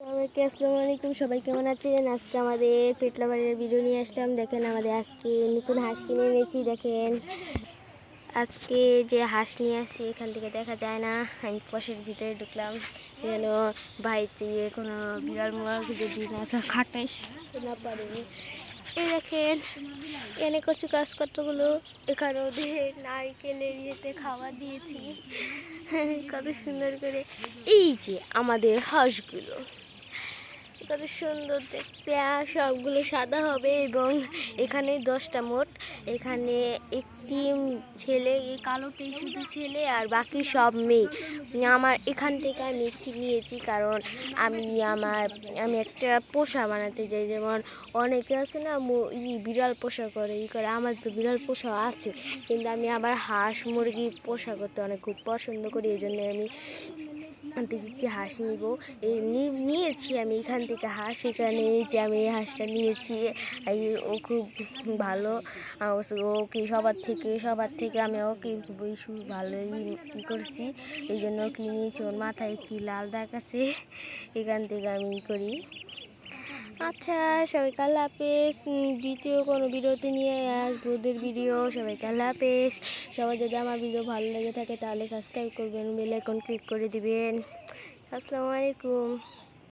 সবাইকে আসসালামু আলাইকুম। সবাই কেমন আছেন? আজকে আমাদের পেটলাবাড়ির ভিডিও নিয়ে আসলাম। দেখেন আমাদের আজকে নতুন হাঁস কিনে এনেছি, দেখেন। আজকে যে হাঁস নিয়ে আসি, এখান থেকে দেখা যায় না। আমি পশের ভিতরে ঢুকলাম। যেন বাড়িতে কোনো বিড়াল মোড়াল যদি না খাটাই না পারে এই দেখেন এনে কচু কতগুলো। এখানে ওদের নারকেলের ইয়েতে খাবার দিয়েছি। কত সুন্দর করে। এই যে আমাদের হাঁসগুলো। কত সুন্দর দেখতে। সবগুলো সাদা হবে এবং এখানে দশটা মোট। এখানে একটি ছেলে এই কালোটি শুধু ছেলে আর বাকি সব মেয়ে। আমার এখান থেকে আমি একটি নিয়েছি কারণ আমি আমার, আমি একটা পোষা বানাতে চাই। যেমন অনেকে আছে না ই বিড়াল পোষা করে, ই করে। আমার তো বিড়াল পোষা আছে, কিন্তু আমি আবার হাঁস মুরগি পোষা করতে অনেক খুব পছন্দ করি। এই জন্য আমি থেকে একটি হাঁস নিব। এই নিয়েছি আমি এখান থেকে হাঁস। এখানে যে আমি এই হাঁসটা নিয়েছি ও খুব ভালো। ওকে সবার থেকে সবার থেকে আমি ওকে খুবই ভালোই ই করছি। এই জন্য ওকে নিয়েছি? ওর মাথায় একটি লাল দাগ আছে। এখান থেকে আমি ই করি। আচ্ছা সবাইকে আল্লাহ হাফেজ। দ্বিতীয় কোনো বিরতি নিয়ে আসব ওদের ভিডিও সবাইকে আল্লাহ হাফেজ। সবাই যদি আমার ভিডিও ভালো লেগে থাকে তাহলে সাবস্ক্রাইব করবেন বেল আইকন ক্লিক করে দিবেন। আসসালামু আলাইকুম।